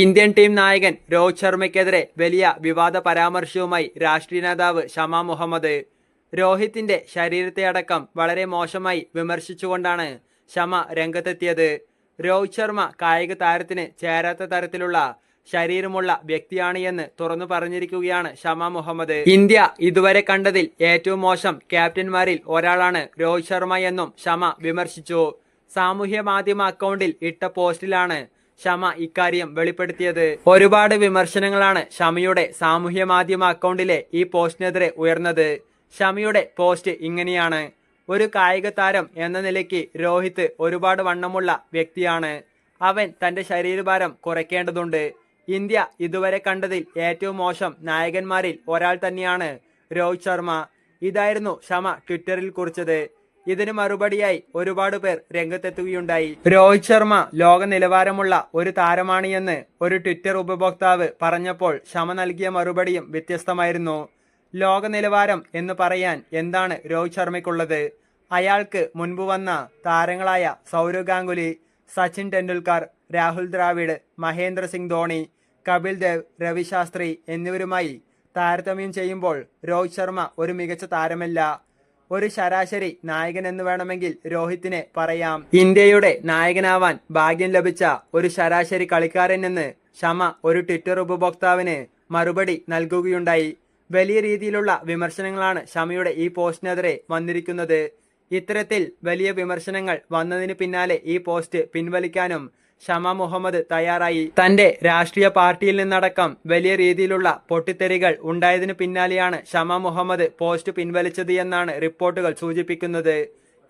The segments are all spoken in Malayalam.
ഇന്ത്യൻ ടീം നായകൻ രോഹിത് ശർമ്മയ്ക്കെതിരെ വലിയ വിവാദ പരാമർശവുമായി രാഷ്ട്രീയ നേതാവ് ഷമ മുഹമ്മദ്. രോഹിത്തിന്റെ ശരീരത്തെ അടക്കം വളരെ മോശമായി വിമർശിച്ചുകൊണ്ടാണ് ഷമ രംഗത്തെത്തിയത്. രോഹിത് ശർമ്മ കായിക താരത്തിന് ചേരാത്ത തരത്തിലുള്ള ശരീരമുള്ള വ്യക്തിയാണ് എന്ന് തുറന്നു പറഞ്ഞിരിക്കുകയാണ് ഷമ മുഹമ്മദ്. ഇന്ത്യ ഇതുവരെ കണ്ടതിൽ ഏറ്റവും മോശം ക്യാപ്റ്റന്മാരിൽ ഒരാളാണ് രോഹിത് ശർമ്മ എന്നും ഷമ വിമർശിച്ചു. സാമൂഹ്യ മാധ്യമ അക്കൗണ്ടിൽ ഇട്ട പോസ്റ്റിലാണ് ഷമ ഇക്കാര്യം വെളിപ്പെടുത്തിയത്. ഒരുപാട് വിമർശനങ്ങളാണ് ഷമയുടെ സാമൂഹ്യ മാധ്യമ അക്കൗണ്ടിലെ ഈ പോസ്റ്റിനെതിരെ ഉയർന്നത്. ഷമിയുടെ പോസ്റ്റ് ഇങ്ങനെയാണ്. ഒരു കായിക താരം എന്ന നിലയ്ക്ക് രോഹിത് ഒരുപാട് വണ്ണമുള്ള വ്യക്തിയാണ്. അവൻ തന്റെ ശരീരഭാരം കുറയ്ക്കേണ്ടതുണ്ട്. ഇന്ത്യ ഇതുവരെ കണ്ടതിൽ ഏറ്റവും മോശം നായകന്മാരിൽ ഒരാൾ തന്നെയാണ് രോഹിത് ശർമ്മ. ഇതായിരുന്നു ഷമ ട്വിറ്ററിൽ കുറിച്ചത്. ഇതിന് മറുപടിയായി ഒരുപാട് പേർ രംഗത്തെത്തുകയുണ്ടായി. രോഹിത് ശർമ്മ ലോക നിലവാരമുള്ള ഒരു താരമാണ് എന്ന് ഒരു ട്വിറ്റർ ഉപഭോക്താവ് പറഞ്ഞപ്പോൾ ഷമ നൽകിയ മറുപടിയും വ്യത്യസ്തമായിരുന്നു. ലോക നിലവാരം എന്ന് പറയാൻ എന്താണ് രോഹിത് ശർമ്മയ്ക്കുള്ളത്? അയാൾക്ക് മുൻപ് വന്ന താരങ്ങളായ സൗരവ് ഗാംഗുലി സച്ചിൻ ടെണ്ടുൽക്കർ രാഹുൽ ദ്രാവിഡ് മഹേന്ദ്ര സിംഗ് ധോണി കപിൽ ദേവ് രവിശാസ്ത്രി എന്നിവരുമായി താരതമ്യം ചെയ്യുമ്പോൾ രോഹിത് ശർമ്മ ഒരു മികച്ച താരമല്ല. ഒരു ശരാശരി നായകൻ എന്ന് വേണമെങ്കിൽ രോഹിത്തിനെ പറയാം. ഇന്ത്യയുടെ നായകനാവാൻ ഭാഗ്യം ലഭിച്ച ഒരു ശരാശരി കളിക്കാരൻ എന്ന് ഷമ ഒരു ട്വിറ്റർ ഉപഭോക്താവിന് മറുപടി നൽകുകയുണ്ടായി. വലിയ രീതിയിലുള്ള വിമർശനങ്ങളാണ് ഷമയുടെ ഈ പോസ്റ്റിനെതിരെ വന്നിരിക്കുന്നത്. ഇത്തരത്തിൽ വലിയ വിമർശനങ്ങൾ വന്നതിന് പിന്നാലെ ഈ പോസ്റ്റ് പിൻവലിക്കാനും ഷമ മുഹമ്മദ് തയ്യാറായി. തന്റെ രാഷ്ട്രീയ പാർട്ടിയിൽ നിന്നടക്കം വലിയ രീതിയിലുള്ള പൊട്ടിത്തെറികൾ ഉണ്ടായതിനു പിന്നാലെയാണ് ഷമ മുഹമ്മദ് പോസ്റ്റ് പിൻവലിച്ചത് എന്നാണ് റിപ്പോർട്ടുകൾ സൂചിപ്പിക്കുന്നത്.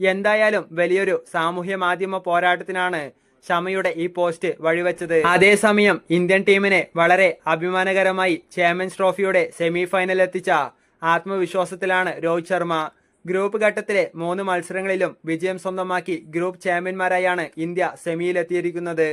എന്തായാലും വലിയൊരു സാമൂഹ്യ മാധ്യമ പോരാട്ടത്തിനാണ് ഷമയുടെ ഈ പോസ്റ്റ് വഴിവെച്ചത്. അതേസമയം ഇന്ത്യൻ ടീമിനെ വളരെ അഭിമാനകരമായി ചാമ്പ്യൻസ് ട്രോഫിയുടെ സെമി ഫൈനൽ എത്തിച്ച ആത്മവിശ്വാസത്തിലാണ് രോഹിത് ശർമ്മ. ഗ്രൂപ്പ് ഘട്ടത്തിലെ മൂന്ന് മത്സരങ്ങളിലും വിജയം സ്വന്തമാക്കി ഗ്രൂപ്പ് ചാമ്പ്യന്മാരായാണ് ഇന്ത്യ സെമിയിലെത്തിയിരിക്കുന്നത്.